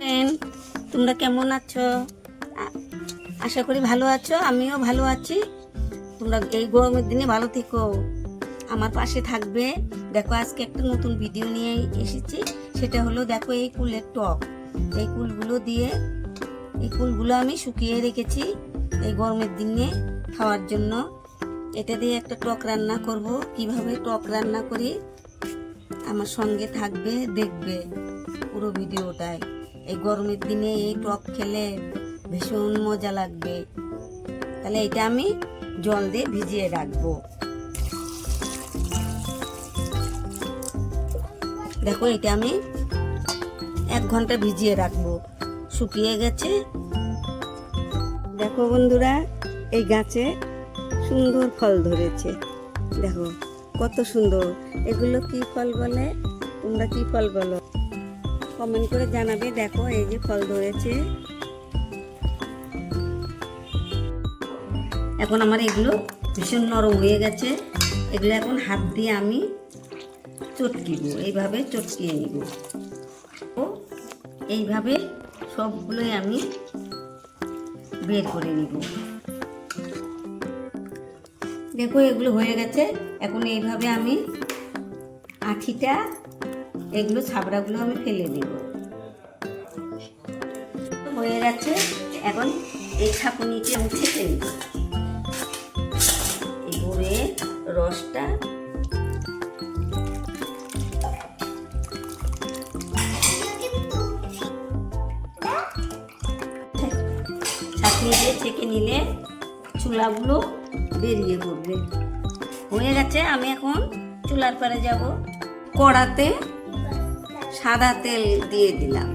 Friend তোমরা কেমন আছো? আশা করি ভালো আছো, আমিও ভালো আছি। তোমরা এই গরমের দিনে ভালো থেকো। আমার পাশে থাকবে। দেখো, আজকে একটা নতুন ভিডিও নিয়ে এসেছি। সেটা হলো, দেখো, এই কুলের টক। এই কুলগুলো দিয়ে, এই কুলগুলো আমি শুকিয়ে রেখেছি এই গরমের দিনে খাওয়ার জন্য। এটা দিয়ে একটা টক রান্না করব। কীভাবে টক রান্না করি? আমার সঙ্গে থাকবে, দেখবে পুরো ভিডিওটায় এই গরমের দিনে এই টক খেলে ভীষণ মজা লাগবে। তাহলে এটা আমি জল দিয়ে ভিজিয়ে রাখব। দেখো, এটা আমি এক ঘণ্টা ভিজিয়ে রাখব। শুকিয়ে গেছে। দেখো বন্ধুরা, এই গাছে সুন্দর ফল ধরেছে। দেখো, কত সুন্দর। এগুলো কি ফল বলে? তোমরা কি ফল বলো? কমেন্ট করে জানাবে। দেখো, এই যে ফল ধরেছে। এখন আমার এগুলো ভীষণ নরম হয়ে গেছে। এগুলো এখন হাত দিয়ে আমি চটকিব, এইভাবে চটকিয়ে নিব। ও এইভাবে সবগুলোই আমি বের করে নিব। দেখো, এগুলো হয়ে গেছে। এখন এইভাবে আমি আঠিটা এগুলো ছাবড়াগুলো আমি ফেলে দেব। হয়ে গেছে, এখন এই ছাপুনিতে আমি ছেঁকে নিব। এই গুড়ের রসটা ছাঁকনি দিয়ে ছেঁকে নিলে চুলাগুলো বেরিয়ে পড়বে। হয়ে গেছে, আমি এখন চুলার পারে যাব। কড়াতে সাদা তেল দিয়ে দিলাম।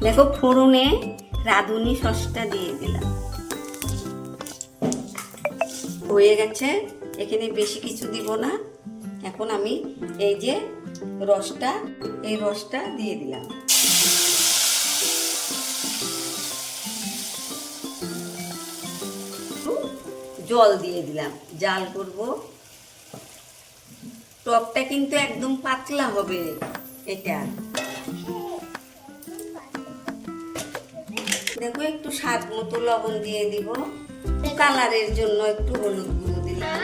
দেখো ফোড়নে রাঁধুনি সসটা দিয়ে দিলাম। হয়ে গেছে। এখানে বেশি কিছু দিব না। এখন আমি এই যে রসটা, এই রসটা দিয়ে দিলাম। জল দিয়ে দিলাম। জাল করব। টকটা কিন্তু একদম পাতলা হবে এটা। দেখো, একটু স্বাদ মতো লবণ দিয়ে দিব। কালারের জন্য একটু হলুদ গুঁড়ো দিলাম।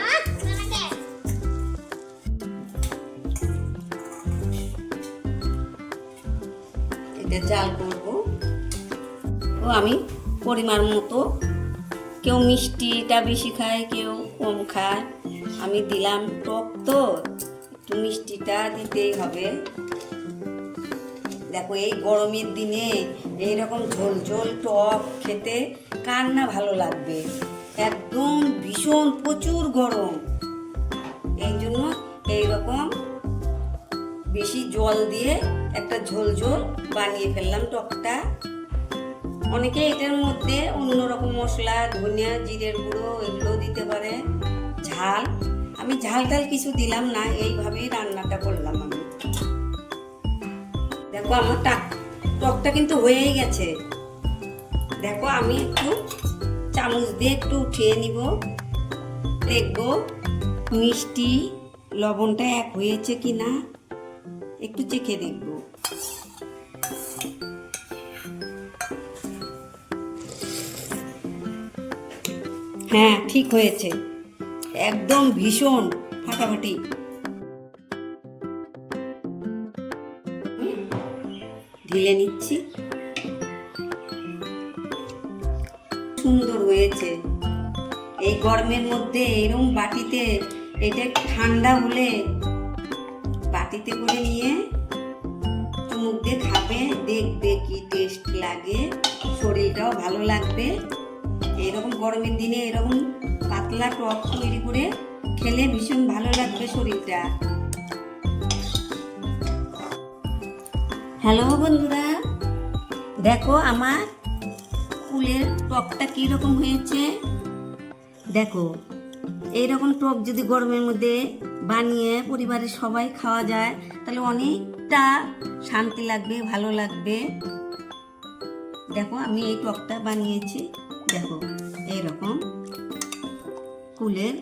এটা জাল করব। ও, আমি পরিমাণ মতো কেউ মিষ্টিটা বেশি খায়, কেউ কম খায়। আমি দিলাম টক তো। একটু মিষ্টিটা দিতেই হবে। দেখো, এই গরমের দিনে এইরকম ঝোল ঝোল টক খেতে কার না ভালো লাগবে? একদম ভীষণ প্রচুর গরম। এই জন্য এইরকম বেশি জল দিয়ে একটা ঝোল ঝোল বানিয়ে ফেললাম টকটা। অনেকে এটার মধ্যে অন্যরকম মশলা, ধনিয়া, জিরের গুঁড়ো এগুলো দিতে পারে। ঝাল আমি ঝাল টাল কিছু দিলাম না, এইভাবেই রান্নাটা করলাম আমি। দেখো আমার টাক, টকটা কিন্তু হয়েই গেছে। দেখো আমি একটু চামচ দিয়ে একটু উঠিয়ে নিব। দেখব মিষ্টি লবণটা এক হয়েছে কি না একটু চেখে দেখব। হ্যাঁ ঠিক হয়েছে। একদম ভীষণ ফাটাফাটি। ঢেলে নিচ্ছি। সুন্দর হয়েছে। এই গরমের মধ্যে এরকম বাটিতে, এটা ঠান্ডা হলে বাটিতে করে নিয়ে চুমুক দিয়ে খাবে। দেখবে কি টেস্ট লাগে। শরীরটাও ভালো লাগবে। এরকম গরমের দিনে এরকম পাতলা টক তৈরি করে খেলে ভীষণ ভালো লাগবে শরীরটা। হ্যালো বন্ধুরা, দেখো আমার ফুলের টকটা কীরকম হয়েছে। দেখো, এইরকম টক যদি গরমের মধ্যে বানিয়ে পরিবারের সবাই খাওয়া যায়, তাহলে অনেকটা শান্তি লাগবে, ভালো লাগবে। দেখো, আমি এই টকটা বানিয়েছি। দেখো, এইরকম। ফুলের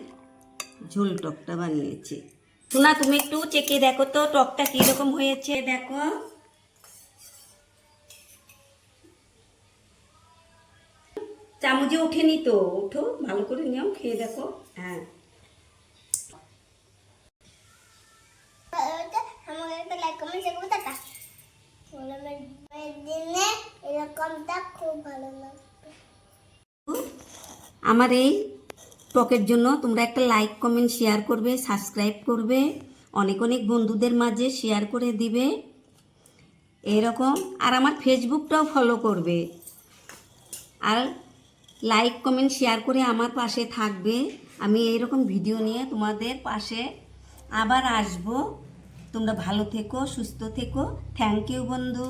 ঝোল টকটা বানিয়েছি। সোনা তুমি একটু চেকে দেখো তো টকটা কীরকম হয়েছে? দেখো। চামচে ওঠেনি তো উঠো ভালো করে নিও খেয়ে দেখো। হ্যাঁ। আমার এই টকের জন্য তোমরা একটা লাইক, কমেন্ট, শেয়ার করবে, সাবস্ক্রাইব করবে। অনেক অনেক বন্ধুদের মাঝে শেয়ার করে দিবে। এরকম। আর আমার ফেসবুকটাও ফলো করবে। আর লাইক কমেন্ট, শেয়ার করে আমার পাশে থাকবে। আমি এইরকম ভিডিও নিয়ে তোমাদের পাশে আবার আসব। তোমরা ভালো থেকো, সুস্থ থেকো। থ্যাংক ইউ বন্ধু।